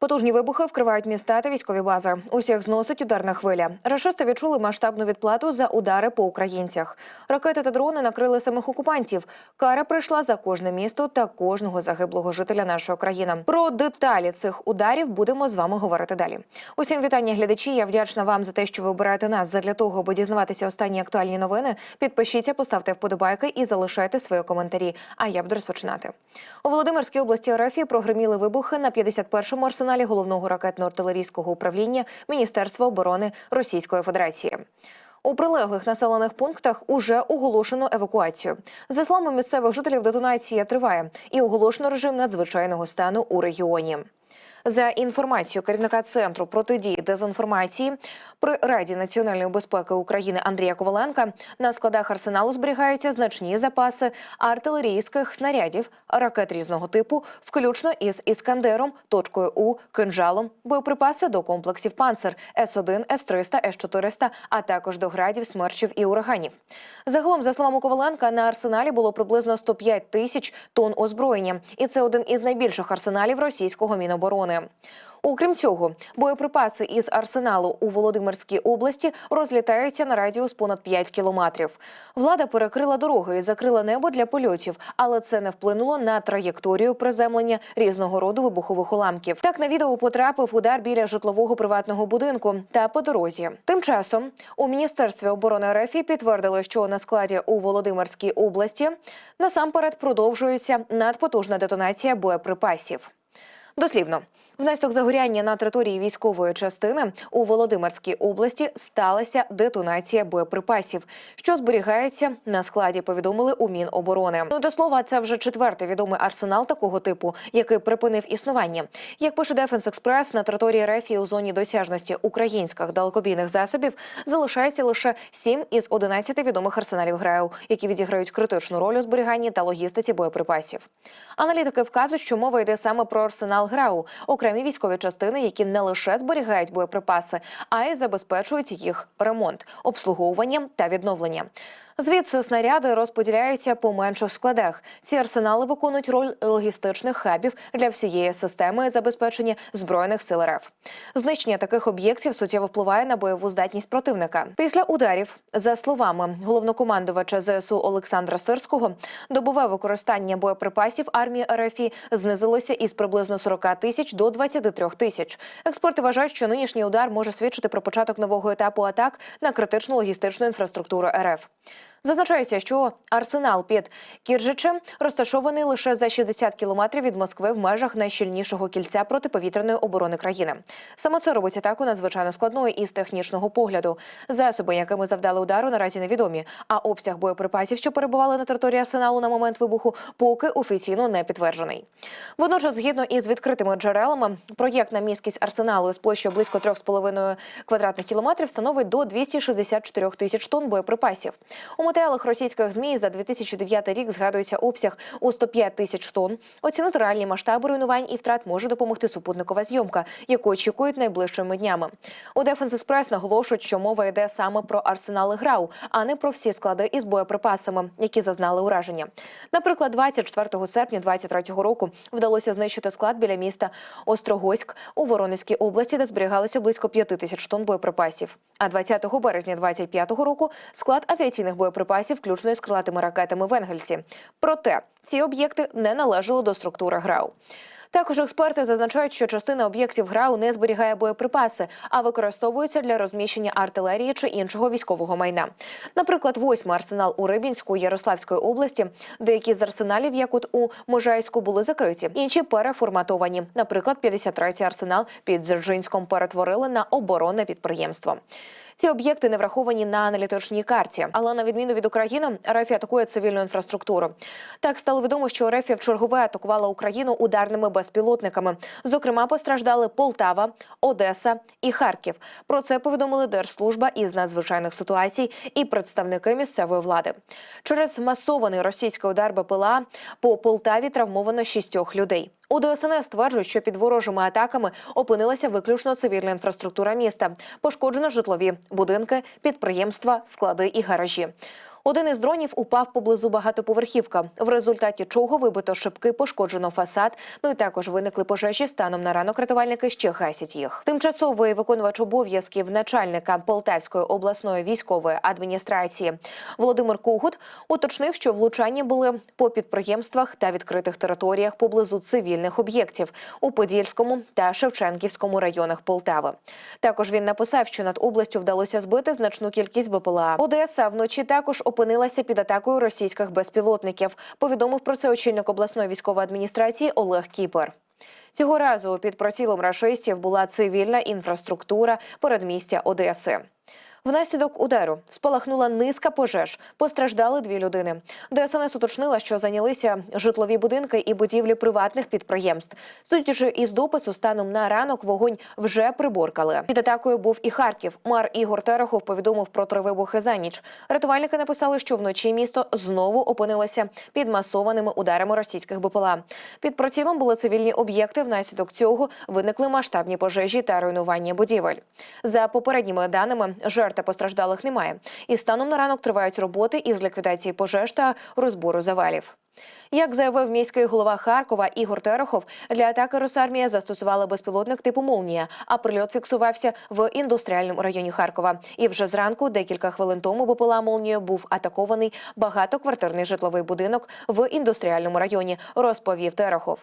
Потужні вибухи вкривають міста та військові бази. Усіх зносить ударна хвиля. Рашисти відчули масштабну відплату за удари по українцях. Ракети та дрони накрили самих окупантів. Кара прийшла за кожне місто та кожного загиблого жителя нашої країни. Про деталі цих ударів будемо з вами говорити далі. Усім вітання, глядачі. Я вдячна вам за те, що ви обираєте нас задля того, аби дізнаватися останні актуальні новини. Підпишіться, поставте вподобайки і залишайте свої коментарі. А я буду розпочинати. У Володимирській області РФ прогреміли вибухи на 51-му арсеналі головного ракетно-артилерійського управління Міністерства оборони Російської Федерації. У прилеглих населених пунктах уже оголошено евакуацію. За словами місцевих жителів, детонація триває і оголошено режим надзвичайного стану у регіоні. За інформацією керівника центру протидії дезінформації при Раді національної безпеки України Андрія Коваленка на складах арсеналу зберігаються значні запаси артилерійських снарядів, ракет різного типу, включно із іскандером, точкою У, кинжалом, боєприпаси до комплексів панцер С-1, С-300, С-400, а також до градів, смерчів і ураганів. Загалом, за словами Коваленка, на арсеналі було приблизно 105 тисяч тонн озброєння, і це один із найбільших арсеналів російського міноборони. Окрім цього, боєприпаси із арсеналу у Володимирській області розлітаються на радіус понад 5 кілометрів. Влада перекрила дороги і закрила небо для польотів, але це не вплинуло на траєкторію приземлення різного роду вибухових уламків. Так на відео потрапив удар біля житлового приватного будинку та по дорозі. Тим часом у міністерстві оборони РФ підтвердили, що на складі у Володимирській області насамперед продовжується надпотужна детонація боєприпасів. Дослівно. Внаслідок загоряння на території військової частини у Володимирській області сталася детонація боєприпасів, що зберігається на складі. Повідомили у Міноборони. Ну до слова, це вже четвертий відомий арсенал такого типу, який припинив існування. Як пише Дефенс Експрес, на території РФ у зоні досяжності українських далекобійних засобів залишається лише 7 із 11 відомих арсеналів ГРЕУ, які відіграють критичну роль у зберіганні та логістиці боєприпасів. Аналітики вказують, що мова йде саме про арсенал ГРЕУ, окремі військові частини, які не лише зберігають боєприпаси, а й забезпечують їх ремонт, обслуговуванням та відновлення. Звідси снаряди розподіляються по менших складах. Ці арсенали виконують роль логістичних хабів для всієї системи забезпечення збройних сил РФ. Знищення таких об'єктів суттєво впливає на бойову здатність противника. Після ударів, за словами головнокомандувача ЗСУ Олександра Сирського, добове використання боєприпасів армії РФ знизилося із приблизно 40 тисяч до 23 тисяч. Експерти вважають, що нинішній удар може свідчити про початок нового етапу атак на критичну логістичну інфраструктуру РФ. Зазначається, що арсенал під Кіржичем розташований лише за 60 кілометрів від Москви в межах найщільнішого кільця протиповітряної оборони країни. Саме це робить атаку надзвичайно складною із технічного погляду. Засоби, якими завдали удару, наразі невідомі. А обсяг боєприпасів, що перебували на території арсеналу на момент вибуху, поки офіційно не підтверджений. Водночас, згідно із відкритими джерелами, проєктна міськість арсеналу з площею близько 3,5 квадратних кілометрів становить до 264 тисяч тонн боєприпасів. У матеріалах російських змі за 2009 рік згадується обсяг у 105 тисяч тонн. Оцінити реальні масштаби руйнувань і втрат може допомогти супутникова зйомка, яку очікують найближчими днями. У Дефенс Еспрес наголошують, що мова йде саме про арсенали ГРАУ, а не про всі склади із боєприпасами, які зазнали ураження. Наприклад, 24 серпня 2023 року вдалося знищити склад біля міста Острогоськ у Воронезькій області, де зберігалося близько 5 тисяч тонн боєприпасів. А 20 березня 2025 року склад авіаційних боєприпасів, включно із крилатими ракетами в Енгельсі. Проте ці об'єкти не належали до структури ГРАУ. Також експерти зазначають, що частина об'єктів ГРАУ не зберігає боєприпаси, а використовуються для розміщення артилерії чи іншого військового майна. Наприклад, восьмий арсенал у Рибінську Ярославської області, деякі з арсеналів, як от у Можайську, були закриті, інші переформатовані. Наприклад, 53-й арсенал під Дзержинськом перетворили на оборонне підприємство. Ці об'єкти не враховані на аналітичній карті, але на відміну від України, РФ атакує цивільну інфраструктуру. Так стало відомо, що РФ чергове атакувала Україну ударними безпілотниками. Зокрема, постраждали Полтава, Одеса і Харків. Про це повідомили Держслужба із надзвичайних ситуацій і представники місцевої влади. Через масований російський удар БПЛА по Полтаві травмовано шістьох людей. У ДСНС стверджують, що під ворожими атаками опинилася виключно цивільна інфраструктура міста. Пошкоджено житлові будинки, підприємства, склади і гаражі. Один із дронів упав поблизу багатоповерхівка, в результаті чого вибито шибки, пошкоджено фасад. Ну і також виникли пожежі. Станом на ранок рятувальники ще гасять їх. Тимчасовий виконувач обов'язків начальника Полтавської обласної військової адміністрації Володимир Когут уточнив, що влучання були по підприємствах та відкритих територіях поблизу цивільних об'єктів у Подільському та Шевченківському районах Полтави. Також він написав, що над областю вдалося збити значну кількість БПЛА. Одеса вночі також опинилася під атакою російських безпілотників. Повідомив про це очільник обласної військової адміністрації Олег Кіпер. Цього разу під прицілом рашистів була цивільна інфраструктура передмістя Одеси. Внаслідок удару спалахнула низка пожеж. Постраждали дві людини. ДСНС уточнила, що зайнялися житлові будинки і будівлі приватних підприємств. Судячи із допису, станом на ранок вогонь вже приборкали. Під атакою був і Харків. Мар Ігор Терехов повідомив про три вибухи за ніч. Рятувальники написали, що вночі місто знову опинилося під масованими ударами російських БПЛА. Під прицілом були цивільні об'єкти. Внаслідок цього виникли масштабні пожежі та руйнування будівель. За попередніми даними, жертв та постраждалих немає. І станом на ранок тривають роботи із ліквідації пожеж та розбору завалів. Як заявив міський голова Харкова Ігор Терехов, для атаки Росармія застосувала безпілотник типу «Молнія», а прильот фіксувався в індустріальному районі Харкова. І вже зранку, декілька хвилин тому, БПЛА «Молнією» був атакований багатоквартирний житловий будинок в індустріальному районі, розповів Терехов.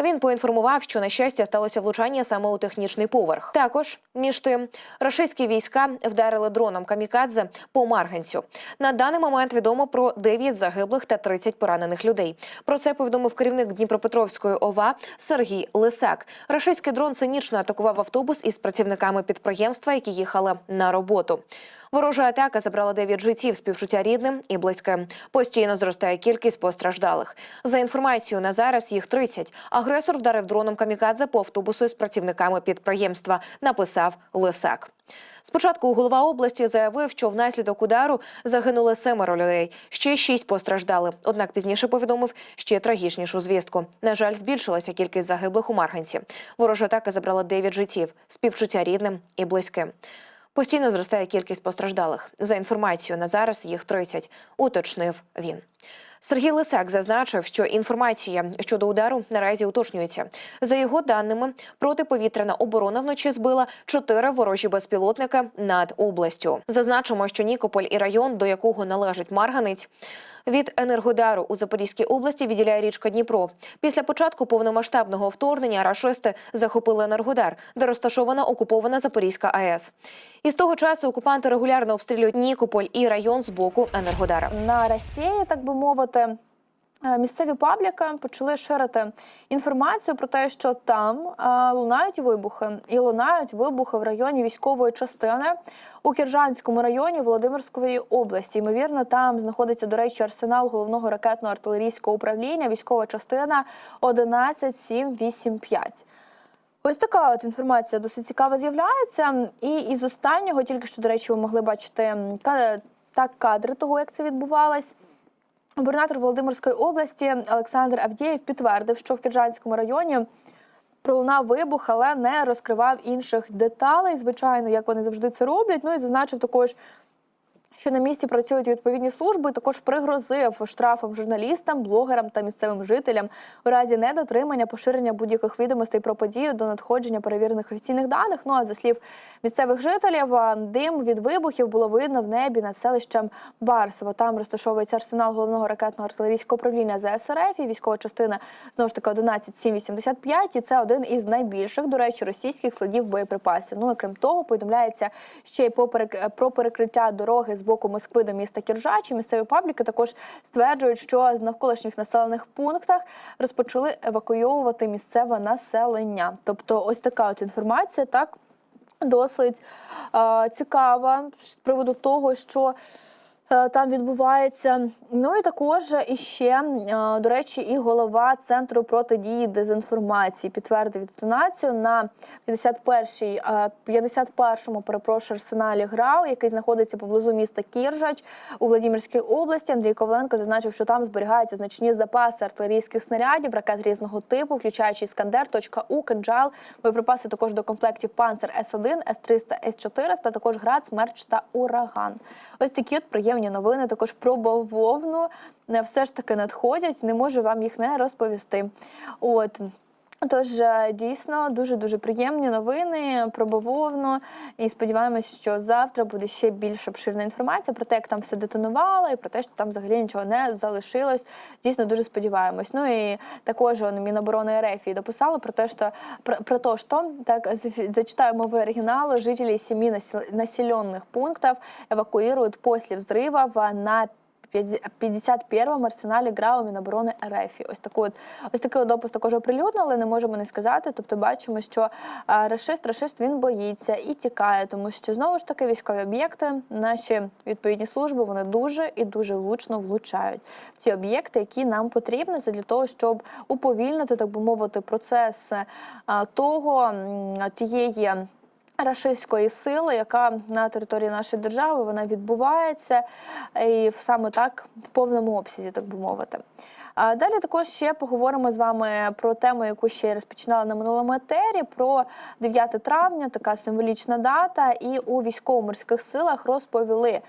Він поінформував, що на щастя сталося влучання саме у технічний поверх. Також між тим рашистські війська вдарили дроном камікадзе по Марганцю. На даний момент відомо про 9 загиблих та 30 поранених людей. Про це повідомив керівник Дніпропетровської ОВА Сергій Лисак. Рашистський дрон цинічно атакував автобус із працівниками підприємства, які їхали на роботу. Ворожа атака забрала 9 життів, співчуття рідним і близьким. Постійно зростає кількість постраждалих. За інформацією на зараз їх 30. Агресор вдарив дроном камікадзе по автобусу з працівниками підприємства. Написав Лисак. Спочатку голова області заявив, що внаслідок удару загинули семеро людей. Ще шість постраждали. Однак пізніше повідомив ще трагічнішу звістку. На жаль, збільшилася кількість загиблих у Марганці. Ворожа атака забрала 9 життів, співчуття рідним і близьким. Постійно зростає кількість постраждалих. За інформацією на зараз їх 30, уточнив він. Сергій Лисак зазначив, що інформація щодо удару наразі уточнюється. За його даними, протиповітряна оборона вночі збила чотири ворожі безпілотники над областю. Зазначимо, що Нікополь і район, до якого належить Марганець, від енергодару у Запорізькій області відділяє річка Дніпро. Після початку повномасштабного вторгнення рашисти захопили енергодар, де розташована окупована Запорізька АЕС. І з того часу окупанти регулярно обстрілюють Нікополь і район з боку енергодара. на Росії, так би мовити. Е, Місцеві пабліки почали ширити інформацію про те, що там е, лунають вибухи, і лунають вибухи в районі військової частини у Кіржанському районі Володимирської області. Ймовірно, там знаходиться, до речі, арсенал головного ракетно-артилерійського управління, військова частина 11785. Ось така от інформація досить цікава з'являється. І із останнього, тільки що, до речі, ви могли бачити так кадри того, як це відбувалось. Губернатор Володимирської області Олександр Авдієв підтвердив, що в Киржанському районі пролунав вибух, але не розкривав інших деталей, звичайно, як вони завжди це роблять. Ну і зазначив також, що на місці працюють відповідні служби, також пригрозив штрафом журналістам, блогерам та місцевим жителям у разі недотримання поширення будь-яких відомостей про подію до надходження перевірених офіційних даних. Ну а за слів місцевих жителів, дим від вибухів було видно в небі над селищем Барсово. Там розташовується арсенал головного ракетно-артилерійського управління ЗСРФ і військова частина знову ж таки 11785. І це один із найбільших, до речі, російських складів боєприпасів. Ну і крім того, повідомляється ще й по про перекриття дороги з боку Москви до міста Кіржачі. Місцеві пабліки також стверджують, що з навколишніх населених пунктах розпочали евакуйовувати місцеве населення. Тобто, ось така от інформація, так досить е, цікава з приводу того, що там відбувається. Ну і також іще, е, до речі, і голова центру протидії дезінформації підтвердив детонацію на 51-й, е, 51-му, перепрошую, арсеналі ГРАУ, який знаходиться поблизу міста Кіржач у Владимирській області. Андрій Коваленко зазначив, що там зберігаються значні запаси артилерійських снарядів, ракет різного типу, включаючи Іскандер, «Точка-У», «Кинджал», боєприпаси також до комплектів «Панцер С-1», С-300, С-400, також «Град», «Смерч» та «Ураган». Ось такі от приємні приємні новини також про бавовну е, все ж таки надходять. Не можу вам їх не розповісти. От. Тож е, дійсно дуже дуже приємні новини про бавовну. І сподіваємось, що завтра буде ще більш обширна інформація про те, як там все детонувало, і про те, що там взагалі нічого не залишилось. Дійсно дуже сподіваємось. Ну і також он, Міноборони РФ і дописали про те, що про, про то, что так зафи- зачитаю мовы оригинала, жителей семи насел- населенных пунктов эвакуируют после взрывов на 51-му арсеналі ГРАУ Міноборони РФ. Ось таку от ось такий допис також оприлюднили, не можемо не сказати. Тобто бачимо, що рашист, рашист він боїться і тікає, тому що знову ж таки військові об'єкти, наші відповідні служби, вони дуже і дуже влучно влучають в ці об'єкти, які нам потрібні для того, щоб уповільнити, так би мовити, процес того тієї. Рашистської сили, яка на території нашої держави вона відбувається і в- саме так в повному обсязі, так би мовити. Далі також ще поговоримо з вами про тему, яку ще розпочинала на минулому етері, про 9 травня, така символічна дата, і у військово-морських силах розповіли.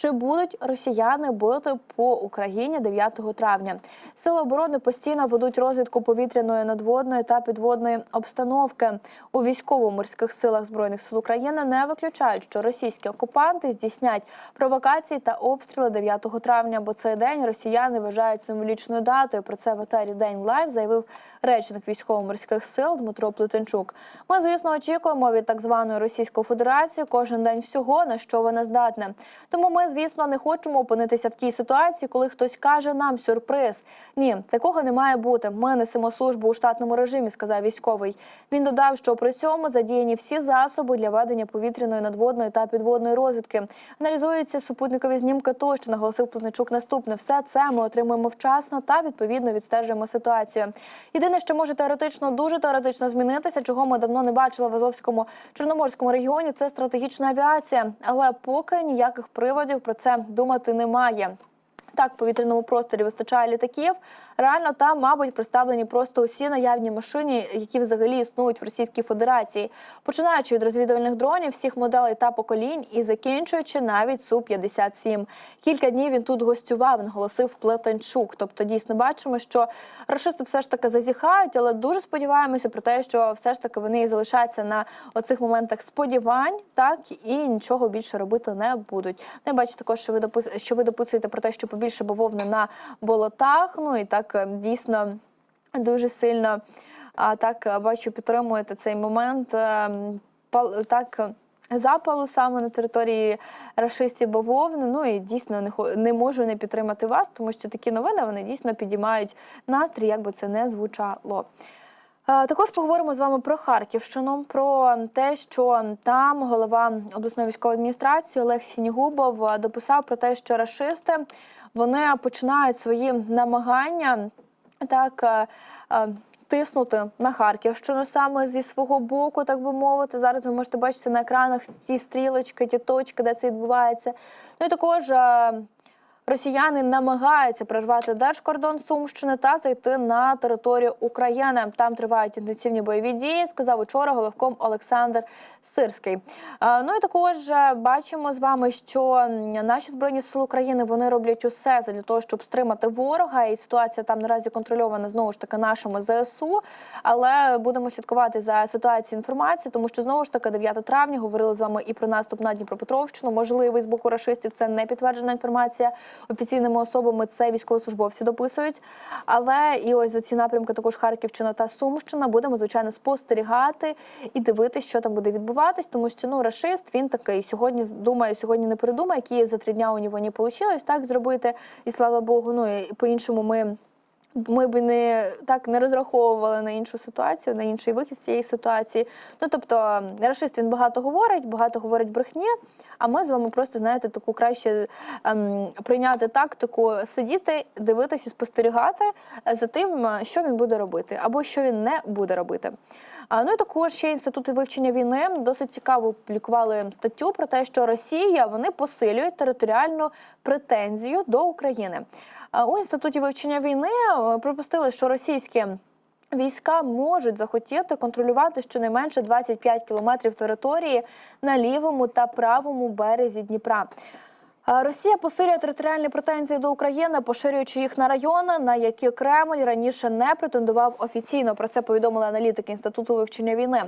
Чи будуть росіяни бити по Україні 9 травня? Сили оборони постійно ведуть розвідку повітряної, надводної та підводної обстановки. У військово-морських силах збройних сил України не виключають, що російські окупанти здійснять провокації та обстріли 9 травня, бо цей день росіяни вважають символічною датою. Про це в етері День Лайв заявив речник військово-морських сил Дмитро Плетенчук. Ми, звісно, очікуємо від так званої Російської Федерації кожен день всього, на що вона здатна. Тому ми, звісно, не хочемо опинитися в тій ситуації, коли хтось каже нам сюрприз. Ні, такого не має бути. Ми несемо службу у штатному режимі, сказав військовий. Він додав, що при цьому задіяні всі засоби для ведення повітряної, надводної та підводної розвідки. Аналізуються супутникові знімки тощо, наголосив Плетенчук наступне. Все це ми отримуємо вчасно та відповідно відстежуємо ситуацію. Єдине, що може теоретично, дуже теоретично змінитися, чого ми давно не бачили в Азовському чорноморському регіоні, це стратегічна авіація. Але поки ніяких приводів про це думати немає. Так, в повітряному просторі вистачає літаків. Реально там, мабуть, представлені просто усі наявні машини, які взагалі існують в Російській Федерації, починаючи від розвідувальних дронів, всіх моделей та поколінь і закінчуючи навіть су 57 Кілька днів він тут гостював, наголосив Плетенчук. Тобто, дійсно бачимо, що рашисти все ж таки зазіхають, але дуже сподіваємося про те, що все ж таки вони і залишаться на оцих моментах сподівань, так і нічого більше робити не будуть. Ну, я бачу також, що ви допис- що ви дописуєте про те, що побільше бавовни на болотах. Ну і так е, дійсно дуже сильно так е, бачу, підтримуєте цей момент. е, Так, запалу саме на території рашистів бавовни. Ну і дійсно не не можу не підтримати вас, тому що такі новини вони дійсно підіймають настрій, як би це не звучало. Також поговоримо з вами про Харківщину, про те, що там голова обласної військової адміністрації Олег Сінігубов дописав про те, що рашисти вони починають свої намагання так. е, е, Тиснути на Харківщину саме зі свого боку, так би мовити. Зараз ви можете бачити на екранах ці стрілочки, ті точки, де це відбувається. Ну і також е, Росіяни намагаються прорвати держкордон Сумщини та зайти на територію України. Там тривають інтенсивні бойові дії. Сказав учора головком Олександр Сирський. Е, Ну і також е, бачимо з вами, що наші збройні сили України вони роблять усе для того, щоб стримати ворога. І ситуація там наразі контрольована знову ж таки нашими ЗСУ. Але будемо слідкувати за ситуацією інформації, тому що знову ж таки 9 травня говорили з вами і про наступ на Дніпропетровщину. Можливий з боку рашистів. Це не підтверджена інформація офіційними особами. Це військовослужбовці дописують. Але і ось за ці напрямки також Харківщина та Сумщина будемо звичайно спостерігати і дивитися, що там буде відбуватись, тому що ну рашист він такий сьогодні думає, сьогодні не придумає, які за три дня у нього не вийшло так зробити. І слава Богу, ну і по-іншому ми. Ми б не так не розраховували на іншу ситуацію, на інший вихід з цієї ситуації. Ну тобто, рашист він багато говорить, багато говорить брехні. А ми з вами просто знаєте таку краще ем, прийняти тактику, сидіти, дивитися, спостерігати за тим, е, що він буде робити, або що він не буде робити. А, ну і також ще інститути вивчення війни досить цікаво публікували статтю про те, що Росія вони посилюють територіальну претензію до України. У інституті вивчення війни е, припустили, що російські Війська можуть захотіти контролювати щонайменше 25 кілометрів території на лівому та правому березі Дніпра. Росія посилює територіальні претензії до України, поширюючи їх на райони, на які Кремль раніше не претендував офіційно. Про це повідомили аналітики інституту вивчення війни.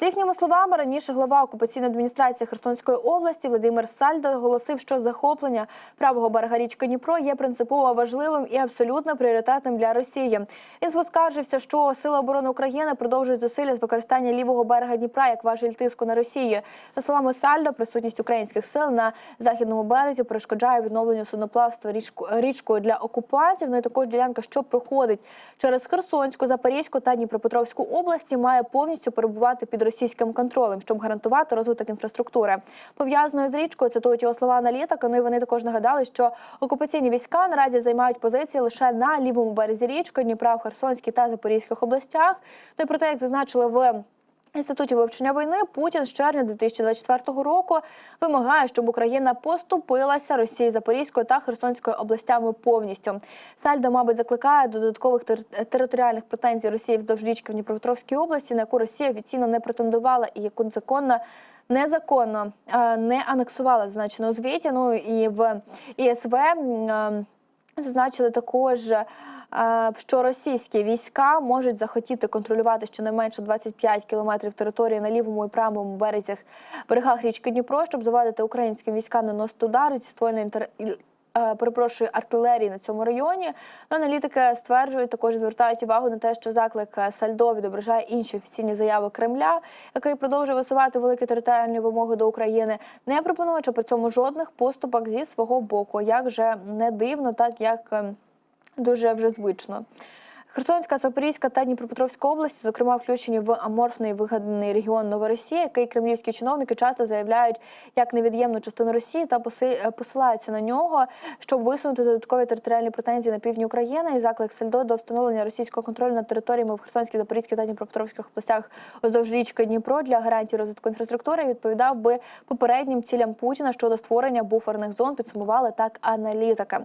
За їхніми словами, раніше глава окупаційної адміністрації Херсонської області Владимир Сальдо оголосив, що захоплення правого берега річки Дніпро є принципово важливим і абсолютно пріоритетним для Росії. Він поскаржився, що сили оборони України продовжують зусилля з використання лівого берега Дніпра як важель тиску на Росію. За словами Сальдо, присутність українських сил на західному березі перешкоджає відновленню судноплавства річкою для окупантів. Ну і також ділянка, що проходить через Херсонську, Запорізьку та Дніпропетровську області, має повністю перебувати під російським контролем, щоб гарантувати розвиток інфраструктури. Пов'язаною з річкою цитують його слова аналітика. Ну і вони також нагадали, що окупаційні війська наразі займають позиції лише на лівому березі річки Дніпра в Херсонській та Запорізьких областях. Ну і про те, як зазначили в Інституті вивчення війни Путін з червня 2024 року вимагає, щоб Україна поступилася Росії Запорізькою та Херсонською областями повністю. Сальдо, мабуть, закликає до додаткових тер- територіальних претензій Росії вздовж річки в Дніпропетровській області, на яку Росія офіційно не претендувала і яку законно. Незаконно е, не анексувала зазначено у звіті. Ну і в ІСВ е, зазначили також, е, що російські війська можуть захотіти контролювати щонайменше 25 кілометрів території на лівому і правому березях берегах річки Дніпро, щоб завадити українським військам наносити удари зі ствольної інтер... е, Перепрошую артилерії на цьому районі. Ну, аналітики стверджують, також звертають увагу на те, що заклик е, Сальдо відображає інші офіційні заяви Кремля, який продовжує висувати великі територіальні вимоги до України, не пропонуючи при цьому жодних поступок зі свого боку. Як же не дивно, так як ем, дуже вже звично. Херсонська, Запорізька та Дніпропетровська області, зокрема, включені в аморфний вигаданий регіон Новоросія, який кремлівські чиновники часто заявляють як невід'ємну частину Росії та поси- посилаються на нього, щоб висунути додаткові територіальні претензії на півдні України. І заклик Сельдо до встановлення російського контролю над територіями в Херсонській, Запорізькій та Дніпропетровських областях уздовж річки Дніпро для гарантії розвитку інфраструктури відповідав би попереднім цілям Путіна щодо створення буферних зон. Підсумували так аналітики.